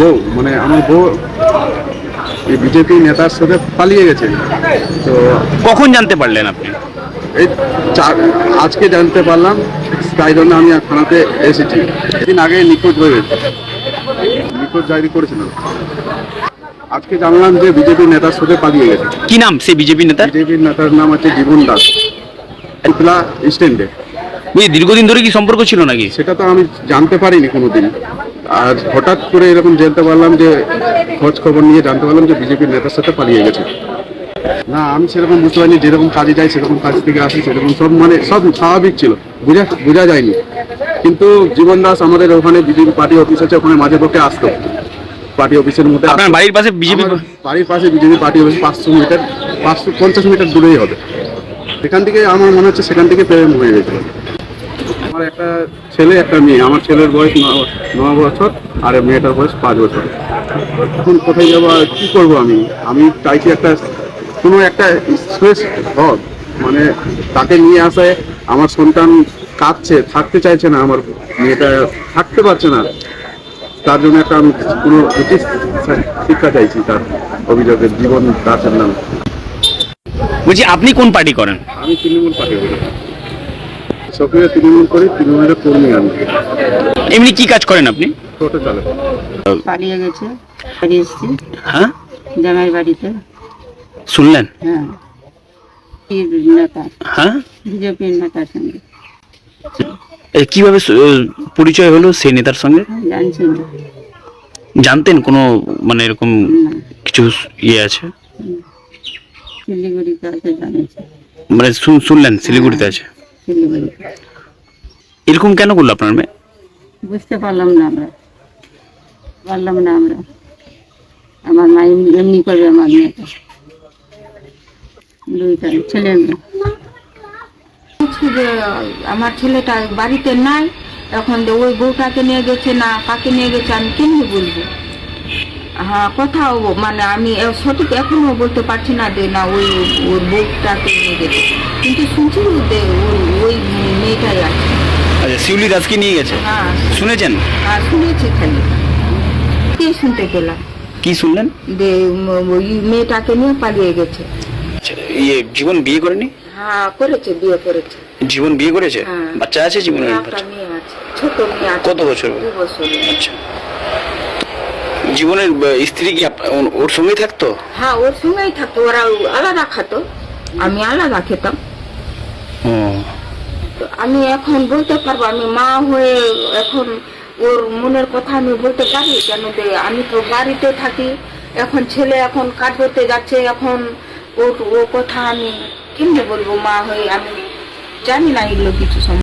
বউ মানে আমার বউ এই বিজেপি নেতার সাথে পালিয়ে গেছে। তো কখন জানতে পারলেন আপনি? এই আজকে জানতে পারলাম তাই জন্য আমি থানাতে এসেছি। দিন আগে নিখোঁজ হয়ে গেছে। নিখোঁজ জারি করেছিল। আজকে জানলাম যে বিজেপি নেতার সাথে পালিয়ে গেছে। কি নাম সেই বিজেপি নেতা? বিজেপির নেতার নাম হচ্ছে জীবন দাস। শুক্লা স্ট্যান্ডে দীর্ঘদিন ধরে কি সম্পর্ক ছিল নাকি? সেটা তো আমি জানতে পারিনি কোনোদিন। আর হঠাৎ করে এরকম জানতে পারলাম যে খোঁজ খবর নিয়ে জানতে পারলাম যে বিজেপির নেতার সাথে পালিয়ে গেছে। না আমি সেরকম বুঝতে পারিনি যেরকম কাজে যাই সেরকম কাজ থেকে আসি সেরকম সব মানে সব স্বাভাবিক ছিল বোঝা বোঝা যায়নি। কিন্তু জীবন দাস আমাদের ওখানে বিজেপি পার্টি অফিস আছে ওখানে মাঝে পক্ষে আসতো। পার্টি অফিসের মধ্যে আপনার বাড়ির পাশে বিজেপি বাড়ির পাশে বিজেপি পার্টি অফিস পাঁচশো মিটার পাঁচশো পঞ্চাশ মিটার দূরেই হবে। সেখান থেকে আমার মনে হচ্ছে সেখান থেকে প্রেম হয়ে গেছে। আমার একটা ছেলে একটা মেয়ে। আমার ছেলের বয়স ন- বছর আর মেয়েটার বয়স পাঁচ বছর। এখন কোথায় যাব আর কি করব আমি? আমি চাইছি একটা কোনো একটা স্পেস হক। মানে তাকে নিয়ে আসায় আমার সন্তান কাঁদছে থাকতে চাইছে না আমার মেয়েটা থাকতে পারছে না। তার জন্য একটা আমি কোনো উচিত শিক্ষা চাইছি তার অভিযোগের জীবন দাসের নামে। বলছি আপনি কোন পার্টি করেন? আমি তৃণমূল পার্টি করি। সক্রিয় তৃণমূল করি তৃণমূলের কর্মী আমি এমনি কি কাজ করেন আপনি? টোটো চালক। পালিয়ে গেছে। এসছি। হ্যাঁ? জামাই বাড়িতে। শুনলেন? হ্যাঁ। কি নেতা। হ্যাঁ? বিজেপির নেতার সঙ্গে। এ, কীভাবে স- পরিচয় হলো সেই নেতার সঙ্গে? জানছি না। জানতেন কোনো মানে এরকম না। কিছু ইয়ে আছে? শিলিগুড়িতে আছে জানিয়েছে মানে শুন- শুনলেন শিলিগুড়িতে আছে? এরকম কেন করল আপনার মেয়ে? বুঝতে পারলাম না আমরা। পারলাম না আমরা। আমার মা এমনি- করবে আমার মেয়েটা দুইটা ছেলে মেয়ে। যে আমার ছেলেটা বাড়িতে নাই এখন যে ওই বউটাকে নিয়ে গেছে না কাকে নিয়ে গেছে আমি কেমনি বলব? হ্যাঁ কোথাও মানে আমি সঠিক এখনও বলতে পারছি না যে না ওই ওর বউটাকে নিয়ে গেছে। কিন্তু শুনছি যে ওই আছে আচ্ছা শিউলি দাসকে নিয়ে গেছে? হ্যাঁ। শুনেছেন? হ্যাঁ শুনেছি খালি। কে শুনতে গেলাম কি শুনলেন? যে ওই মেয়েটাকে নিয়ে পালিয়ে গেছে। আচ্ছা, ইয়ে জীবন বিয়ে করেনি? হ্যাঁ করেছে বিয়ে করেছে। জীবন বিয়ে করেছে? হ্যাঁ। বাচ্চা আছে জীবনের একটা বাচ্চা। মেয়ে আছে ছোট মেয়ে আছে। কত বছর? দু বছর। আচ্ছা। জীবনের আহ, স্ত্রী কি আপ- ওর- ওর সঙ্গেই থাকতো? হ্যাঁ ওর সঙ্গেই থাকতো ওরা আলাদা খাতো। আমি আলাদা খেতাম। ও। তো আমি এখন বলতে পারব, আমি মা হয়ে এখন ওর মনের কথা আমি বলতে পারি কেন আমি তো বাড়িতে থাকি, এখন ছেলে এখন কাজ করতে যাচ্ছে, এখন ওর ও কথা আমি কেমনে বলব মা হয়ে আমি জানি না এগুলো কিছু।